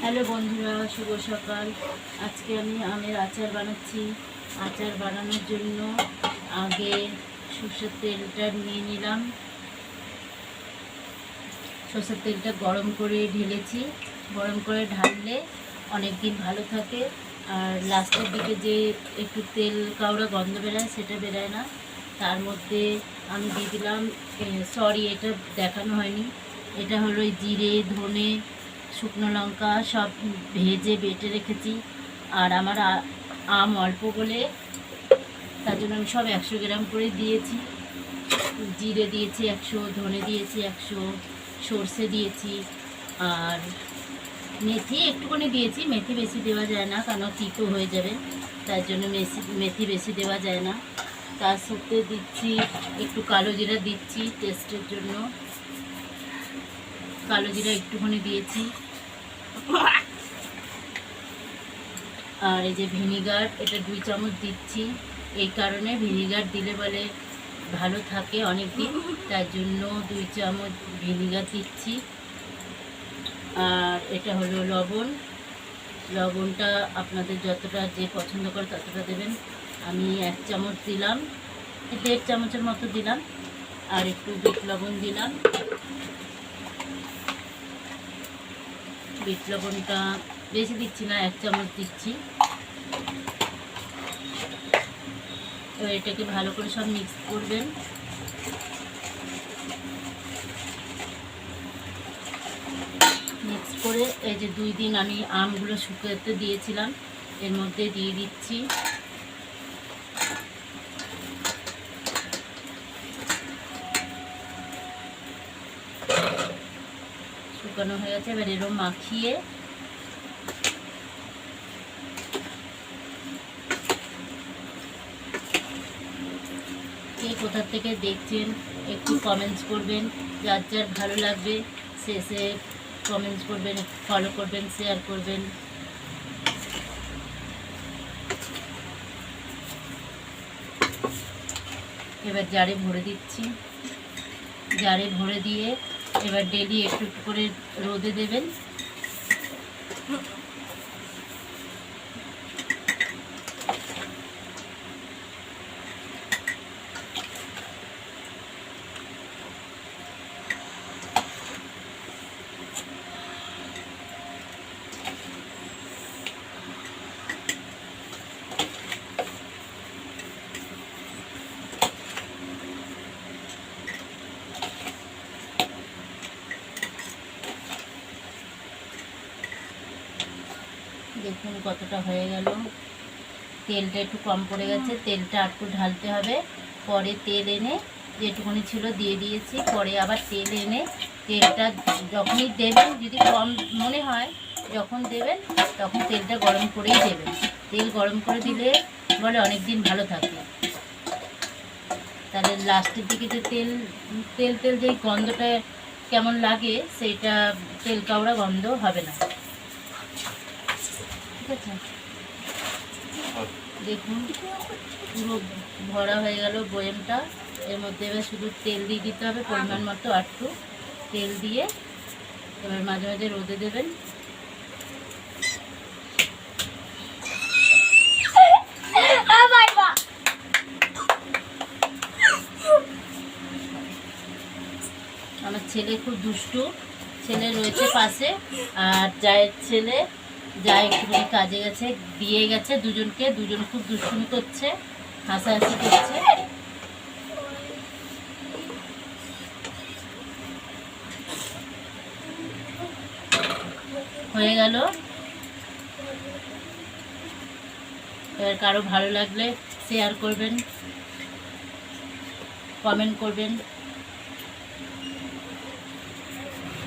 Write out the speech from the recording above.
Hello বন্ধুরা, শুভ সকাল। আজকে আমি আমের আচার বানাচ্ছি। আচার বানানোর জন্য আগে সর্ষের তেলটা নিয়ে নিলাম। সর্ষের তেলটা গরম করে ঢেলেছি। গরম করে ঢাললে অনেক দিন ভালো থাকে। আর লাস্টের দিকে যে একটু তেল কাউড়া গন্ধ বেরোয়, সেটা বেরোয় না। তার মধ্যে আমি দিয়ে দিলাম সরি এটা দেখানো হয়নি। এটা হলো জিরে, ধনে শুকনো লঙ্কা সব ভেজে বেটে রেখেছি। আর আমার আম অল্প বলে তার জন্য আমি সব একশো গ্রাম করে দিয়েছি। জিরে দিয়েছি একশো, ধনে দিয়েছি একশো, সর্ষে দিয়েছি আর মেথি একটুখানি দিয়েছি। মেথি বেশি দেওয়া যায় না, কারণ তিতো হয়ে যাবে, তার জন্য মেথি মেথি বেশি দেওয়া যায় না। তার সাথে দিচ্ছি, একটু কালো জিরা দিচ্ছি টেস্টের জন্য। কালো জিরা একটুখানি দিয়েছি। আর এই যে ভিনিগার, এটা দুই চামচ দিচ্ছি। এই কারণে ভিনিগার দিলে বলে ভালো থাকে অনেক দিন তার জন্য দুই চামচ ভিনিগার দিচ্ছি। আর এটা হলো লবণ। লবণটা আপনাদের যতটা যে পছন্দ করে ততটা দেবেন। আমি এক চামচ দিলাম, দেড় চামচের মতো দিলাম, আর একটু বিট লবণ দিলাম। বিট লবণটা বেশি দিচ্ছি না, এক চামচ দিচ্ছি। এবার এটাকে ভালো করে সব মিক্স করবেন। মিক্স করে এই যে দুই দিন আমি আমগুলো শুকাতে দিয়েছিলাম, এর মধ্যে দিয়ে দিচ্ছি। শুকানো হয়ে গেছে, এবার এরম মাখিয়ে কোথা থেকে দেখছেন, একটু কমেন্টস করবেন, যার যার ভালো লাগবে শেষে কমেন্টস করবেন ফলো করবেন শেয়ার করবেন। এবার জারে ভরে দিচ্ছি। জারে ভরে দিয়ে এবার ডেলি একটু একটু করে রোদে দেবেন। দেখুন কতটা হয়ে গেল। তেলটা একটু কম পড়ে গেছে, তেলটা একটু ঢালতে হবে। পরে তেল এনে যেটুকুনি ছিল দিয়ে দিয়েছি, পরে আবার তেল এনে তেলটা যখনই দেবেন, যদি কম মনে হয় যখন দেবেন, তখন তেলটা গরম করেই দেবেন। তেল গরম করে দিলে বলে অনেক দিন ভালো থাকে। তাহলে লাস্টের দিকে যে তেল তেল তেল যেই গন্ধটা কেমন লাগে, সেইটা তেল কাউড়া গন্ধ হবে না। ঠিক আছে? দেখুন পুরো ভরা হয়ে গেল বয়েমটা। এর মধ্যে এবার শুধু তেল দিয়ে দিতে হবে পরিমাণ মতো আটটু তেল দিয়ে। এবার মাঝে মাঝে রোদে দেবেন। আমার ছেলে খুব দুষ্টু। ছেলে রয়েছে পাশে আর জায়ের ছেলে যা একটুখানি কাজে গেছে, দিয়ে গেছে দুজনকে, দুজন খুব দুষ্টুমি করছে, হাসাহাসি করছে। হয়ে গেল। এবার কারও ভালো লাগলে শেয়ার করবেন কমেন্ট করবেন।